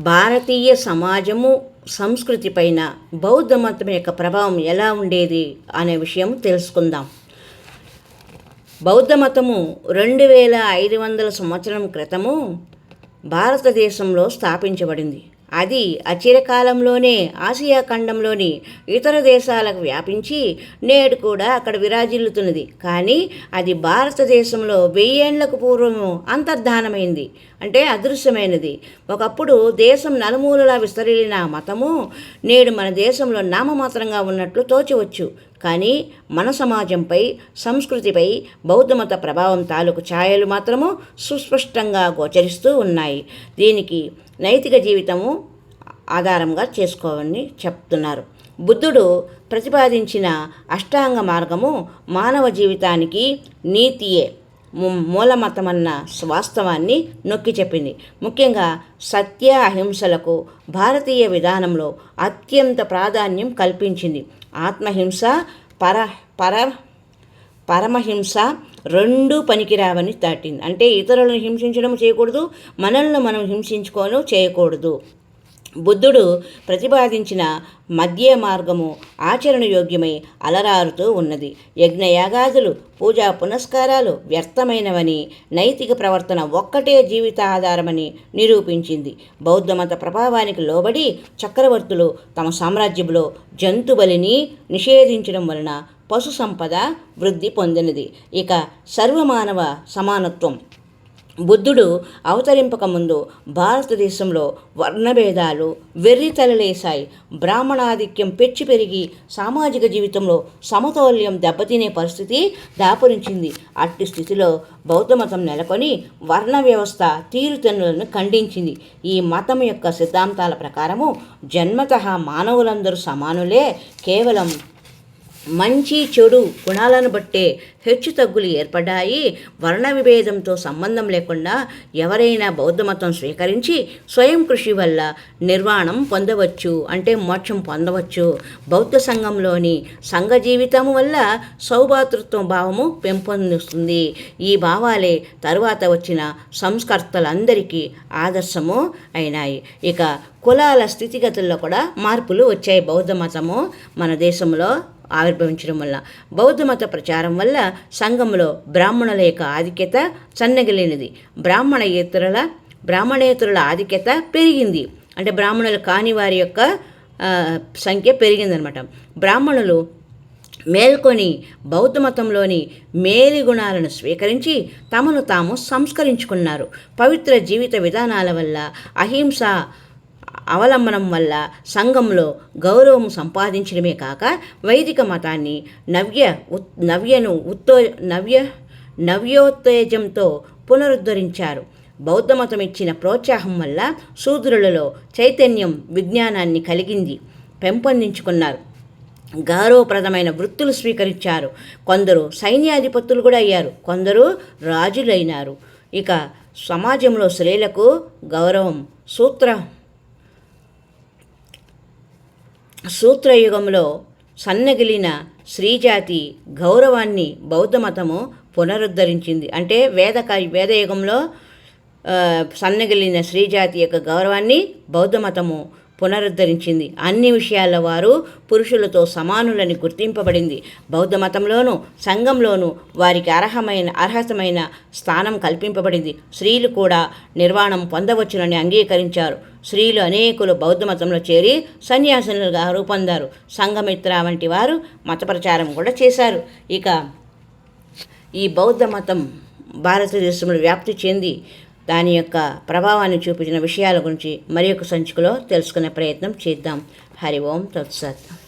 భారతీయ సమాజము సంస్కృతి పైన బౌద్ధ మతం యొక్క ప్రభావం ఎలా ఉండేది అనే విషయం తెలుసుకుందాం. బౌద్ధ మతము రెండు వేల ఐదు వందల సంవత్సరం క్రితము భారతదేశంలో స్థాపించబడింది. అది అచిరకాలంలోనే ఆసియా ఖండంలోని ఇతర దేశాలకు వ్యాపించి నేడు కూడా అక్కడ విరాజిల్లుతున్నది. కానీ అది భారతదేశంలో వెయ్యేండ్లకు పూర్వము అంతర్ధానమైంది. అంటే అదృశ్యమైనది. ఒకప్పుడు దేశం నలుమూలలా విస్తరిలిన మతము నేడు మన దేశంలో నామమాత్రంగా ఉన్నట్లు తోచవచ్చు. కానీ మన సమాజంపై సంస్కృతిపై బౌద్ధమత ప్రభావం తాలూకు ఛాయలు మాత్రము సుస్పష్టంగా గోచరిస్తూ ఉన్నాయి. దీనికి నైతిక జీవితము ఆధారంగా చేసుకోవని చెప్తున్నారు. బుద్ధుడు ప్రతిపాదించిన అష్టాంగ మార్గము మానవ జీవితానికి నీతియే. మూలమతమన్న వాస్తవాన్ని నొక్కి చెప్పింది. ముఖ్యంగా సత్య అహింసలకు భారతీయ విధానంలో అత్యంత ప్రాధాన్యం కల్పించింది. ఆత్మహింస పర పర పరమహింస రెండూ పనికిరావని దాటింది. అంటే ఇతరులను హింసించడం చేయకూడదు మనల్ని మనం హింసించుకోను చేయకూడదు. బుద్ధుడు ప్రతిపాదించిన మధ్య మార్గము ఆచరణయోగ్యమై అలరారుతూ ఉన్నది. యజ్ఞయాగాదులు పూజా పునస్కారాలు వ్యర్థమైనవని నైతిక ప్రవర్తన ఒక్కటే జీవితాధారమని నిరూపించింది. బౌద్ధమత ప్రభావానికి లోబడి చక్రవర్తులు తమ సామ్రాజ్యంలో జంతుబలిని నిషేధించడం వలన పశు సంపద వృద్ధి పొందినది. ఇక సర్వమానవ సమానత్వం బుద్ధుడు అవతరింపక ముందు భారతదేశంలో వర్ణభేదాలు వెర్రితలలేశాయి బ్రాహ్మణాధిక్యం పెచ్చి పెరిగి సామాజిక జీవితంలో సమతౌల్యం దెబ్బతినే పరిస్థితి దాపురించింది. అట్టి స్థితిలో బౌద్ధమతం నెలకొని వర్ణ వ్యవస్థ తీరుతెన్నులను ఖండించింది. ఈ మతం యొక్క సిద్ధాంతాల ప్రకారము జన్మత మానవులందరూ సమానులే కేవలం మంచి చెడు గుణాలను బట్టే హెచ్చు తగ్గులు ఏర్పడ్డాయి. వర్ణ విభేదంతో సంబంధం లేకుండా ఎవరైనా బౌద్ధమతం స్వీకరించి స్వయం కృషి వల్ల నిర్వాణం పొందవచ్చు అంటే మోక్షం పొందవచ్చు. బౌద్ధ సంఘంలోని సంఘ జీవితం వల్ల సౌభాతృత్వ భావము పెంపొందిస్తుంది ఈ భావాలే తరువాత వచ్చిన సంస్కర్తలందరికీ ఆదర్శము అయినాయి. ఇక కులాల స్థితిగతుల్లో కూడా మార్పులు వచ్చాయి. బౌద్ధ మతము మన దేశంలో ఆవిర్భవించడం వల్ల. బౌద్ధ మత ప్రచారం వల్ల సంఘంలో బ్రాహ్మణుల యొక్క ఆధిక్యత సన్నగిలినది. బ్రాహ్మణేతరుల బ్రాహ్మణేతరుల ఆధిక్యత పెరిగింది. అంటే బ్రాహ్మణులు కాని వారి యొక్క సంఖ్య పెరిగిందనమాట. బ్రాహ్మణులు మేల్కొని బౌద్ధ మతంలోని మేలి గుణాలను స్వీకరించి తమను తాము సంస్కరించుకున్నారు. పవిత్ర జీవిత విధానాల వల్ల అహింస అవలంబనం వల్ల సంఘంలో గౌరవం సంపాదించడమే కాక వైదిక మతాన్ని నవ్య ఉత్ నవ్యను ఉత్తో నవ్య నవ్యోత్తేజంతో పునరుద్ధరించారు. బౌద్ధమతం ఇచ్చిన ప్రోత్సాహం వల్ల శూద్రులలో చైతన్యం విజ్ఞానాన్ని కలిగింది. పెంపొందించుకున్నారు. గౌరవప్రదమైన వృత్తులు స్వీకరించారు. కొందరు సైన్యాధిపతులు కూడా అయ్యారు. కొందరు రాజులైనారు. ఇక సమాజంలో స్త్రీలకు గౌరవం సూత్ర సూత్రయుగంలో సన్నగిలిన స్త్రీజాతి గౌరవాన్ని బౌద్ధమతము పునరుద్ధరించింది. అంటే వేద వేదయుగంలో సన్నగిలిన స్త్రీజాతి యొక్క గౌరవాన్ని బౌద్ధ మతము పునరుద్ధరించింది. అన్ని విషయాల వారు పురుషులతో సమానులని గుర్తింపబడింది. బౌద్ధ మతంలోనూ సంఘంలోనూ వారికి అర్హమైన అర్హతమైన స్థానం కల్పింపబడింది. స్త్రీలు కూడా నిర్వాణం పొందవచ్చునని అంగీకరించారు. స్త్రీలు అనేకులు బౌద్ధ మతంలో చేరి సన్యాసినులుగా రూపొందారు. సంఘమిత్ర వంటి వారు మత ప్రచారం కూడా చేశారు. ఇక ఈ బౌద్ధ మతం భారతదేశంలో వ్యాప్తి చెంది దాని యొక్క ప్రభావాన్ని చూపించిన విషయాల గురించి మరి ఒక సంచికలో తెలుసుకునే ప్రయత్నం చేద్దాం. హరి ఓం తత్సత్.